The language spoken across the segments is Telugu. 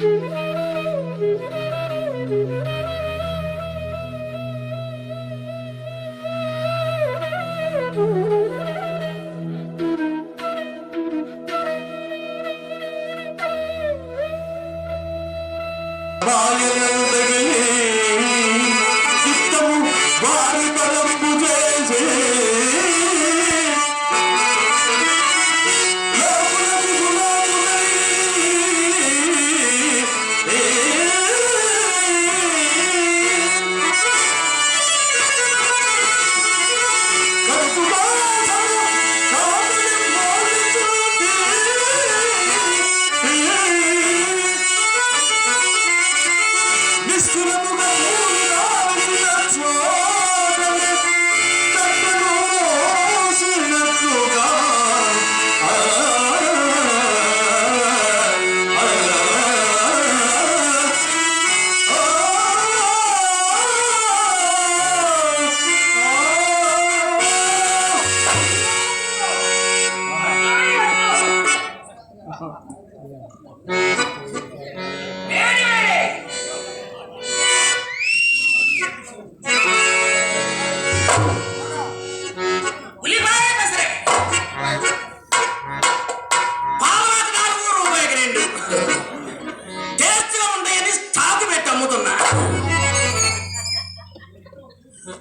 Música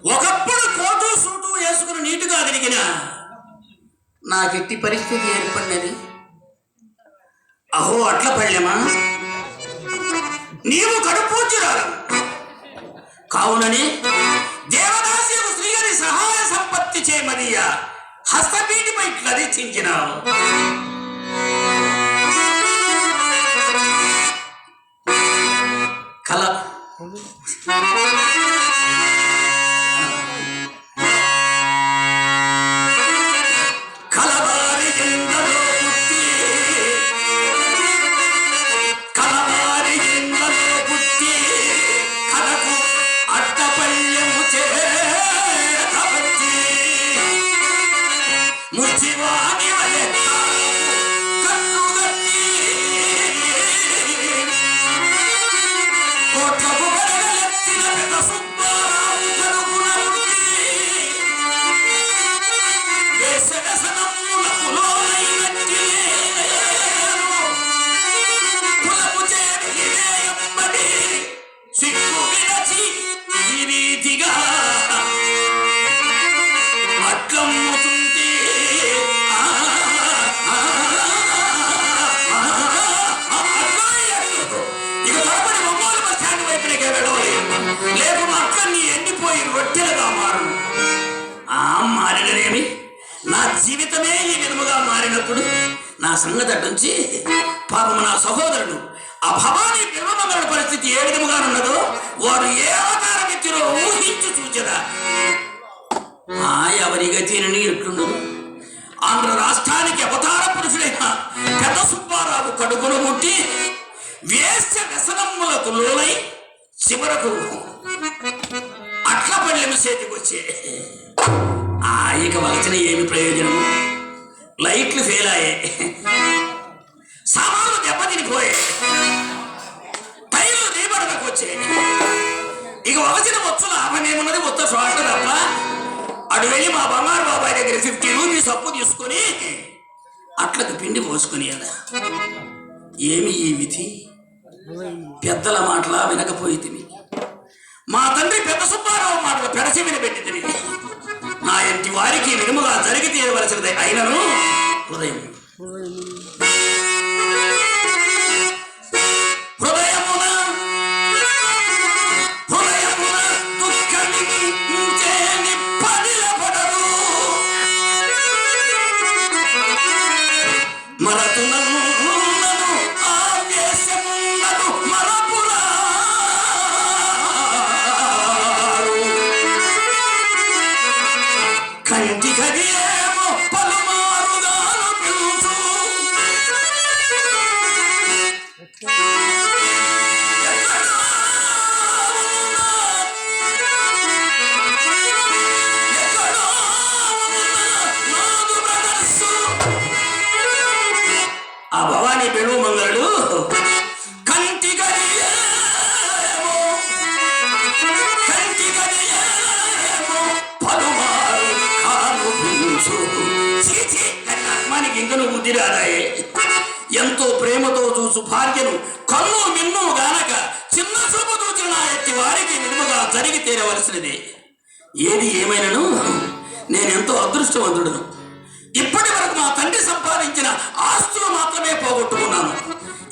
ఒకప్పుడు కోటు సూటు వేసుకుని నీటుగా తిరిగిన నాకెట్టి పరిస్థితి ఏర్పడినది? అహో అట్ల పళ్ళెమా? నీవు కడుపూజ్యురాలు కావునని దేవదాసి శ్రీహరి సహాయ సంపత్తి చేయమనియ హస్తపీటిపై క్లరించినావు సిగ్గు ఈ రీతిగా అట్లమ్ముతుంది ఇక ఒంగోలు బస్ స్టాండ్ వైపునకే లేకుండా అట్లన్నీ ఎండిపోయి రొట్టెలుగా ఆ నా జీవితమే ఈ విధముగా మారినప్పుడు నా సంగతి అటుంచి పాపం నా సహోదరుడు అభమాని భవానీ పరిస్థితి ఏ విధముగా ఉన్నదో వారు ఏ అవతారం ఇచ్చిరో ఊహించు చూచదా. ఎవరి గతిని ఎట్లుండదు. ఆంధ్ర రాష్ట్రానికి అవతార పురుషుడైన పెద్ద సుబ్బారావు కడుపును ముట్టి వేస్య వ్యసనములకు లోనై చివరకు అట్ల పళ్ళెము చేతికి వచ్చే ఆయక వలచిన ఏమి ప్రయోజనము లైట్లు ఫెయిల్ అయ్యాయి. సామాన్లు దెబ్బతినిపోయాయి. నీకు వలసిన వచ్చు లాభం ఏమున్నది మొత్తం షార్ట్ తప్ప. అటు వెళ్ళి మా బంగారు బాబాయ్ దగ్గర ఫిఫ్టీ రూపీస్ అప్పు తీసుకొని అట్లకు పిండి పోసుకుని కదా ఏమి ఈ విధి? పెద్దల మాటల వినకపోయి మా తండ్రి పెద్ద సుబ్బారావు మాటలు పెడసి వినబెట్టి తిని. నా ఇంటి వారికి వినుముగా జరిగి తీయవలసినది అయినను హృదయం. సుభాగ్యను కన్ను మిన్ను గానక చిన్న చూపు చూచిన నా ఎత్తి వారికి నిలువగా జరిగి తీరవలసినది. ఏది ఏమైనను? నేనెంతో అదృష్టవంతుడను. ఇప్పటి వరకు మా తండ్రి సంపాదించిన ఆస్తులు మాత్రమే పోగొట్టుకున్నాను.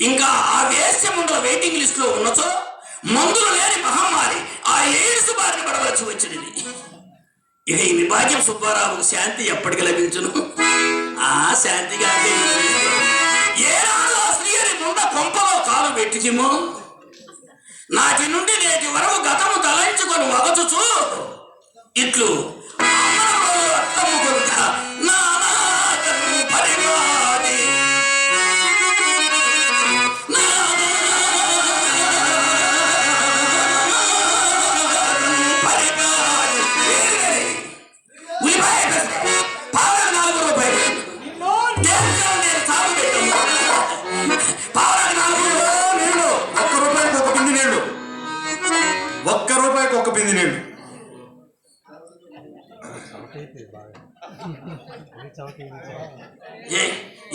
ఇంకా ఆ వేశ్యముండల వెయిటింగ్ లిస్ట్లో ఉన్నచో మందులు లేని మహమ్మారి ఆ ఎయిడ్స్ బారిన పడవలసి వచ్చినది. ఇక ఈ విభాగ్యం సుబ్బారావుకు శాంతి ఎప్పటికి లభించును? ఆ శాంతిగా ఏ ఆ కొంపలో కాలు పెట్టిచిమో నాటి నుండి నేటి వరకు గతము తలంచుకొని మగచుచు ఇట్లు. అమ్మలో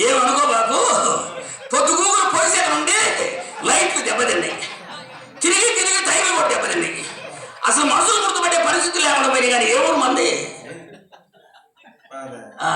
ఏమనుకో బాబు? పొద్దుగూకులు పొడిసే నుండి లైట్లు దెబ్బతిన్నాయి. తిరిగి తిరిగి టైం కూడా దెబ్బతిన్నాయి. అసలు మనుషులు గుర్తుపట్టే పరిస్థితులు లేకుండా పోయి కానీ ఏ ఊరు మంది? ఆ,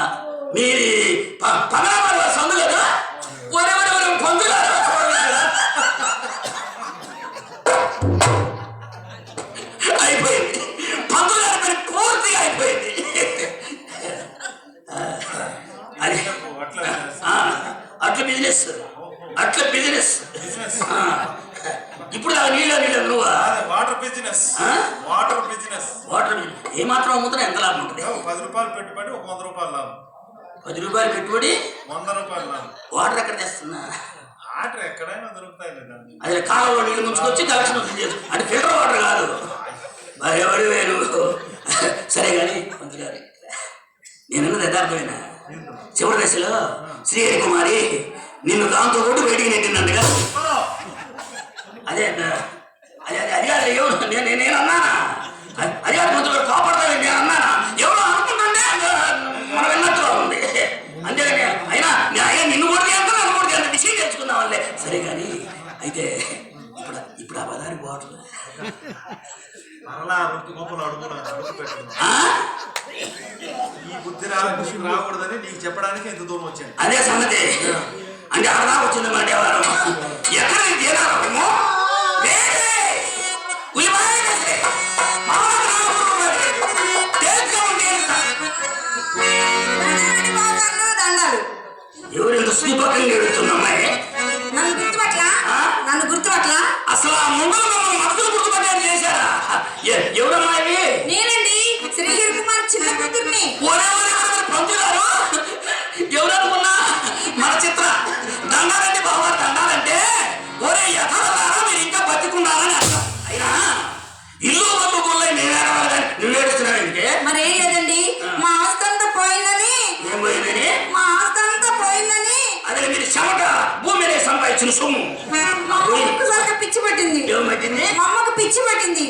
రూపాయలు పెట్టుబడి వంద రూపాయలు వాటర్ ఎక్కడ తెస్తున్నా వాటర్ ఎక్కడైనా దొరుకుతాయి అదే కాలంలో నీళ్ళు ముంచుకొచ్చి కలెక్షన్ అంటే ఫిల్టర్ వాటర్ కాదు మరి ఎవరి వేరు సరే కానీ మంత్రి గారు నేనన్నది యథార్థమేనా చివరి దశలో శ్రీహరి కుమారి నిన్ను దాంతో కూడా బయటికి నెట్టినట్టుగా అదే. అదే అదే ఎవరు నేను నేను- నేను అన్నానా కాదు మంత్రులు కాపాడతాను సరే కానీ అయితే ఇప్పుడు ఇప్పుడు ఆ పదారి బాటిల్. మరలా రొట్టు గొప్పలు అడుగు అడుగు పెట్టుకున్నాం ఆ? ఈ బుద్ధి రా బుద్ధి రాకూడదని నీకు చెప్పడానికి ఇంత దూరం వచ్చాను. అదే సంగతి. అంటే అలా వచ్చింది ఎక్కడ బావగారు, దండాలు. ఎవరు ఇంత శ్రీపకంగా దండాలంటే బాబా దండాలంటే? ఒరే ఎక్కడారా మీరు ఇంకా బతికున్నారని అర్థం. అయినా? ఇల్లు వల్లు నువ్వేడుస్తున్నావు ఏంటి మరేం లేదండి. మా ఆస్తి అంతా పోయిందని. ఏం పోయిందని? మా ఆస్తి అంతా పోయిందని. అదే మీరు చెమట భూమి మీద సంపాదించిన సొమ్ము. మా అమ్మకు పిచ్చి పట్టింది. ఏమవుతుంది మా అమ్మకు పిచ్చి పట్టింది.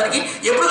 చెప్పడానికి ఎప్పుడు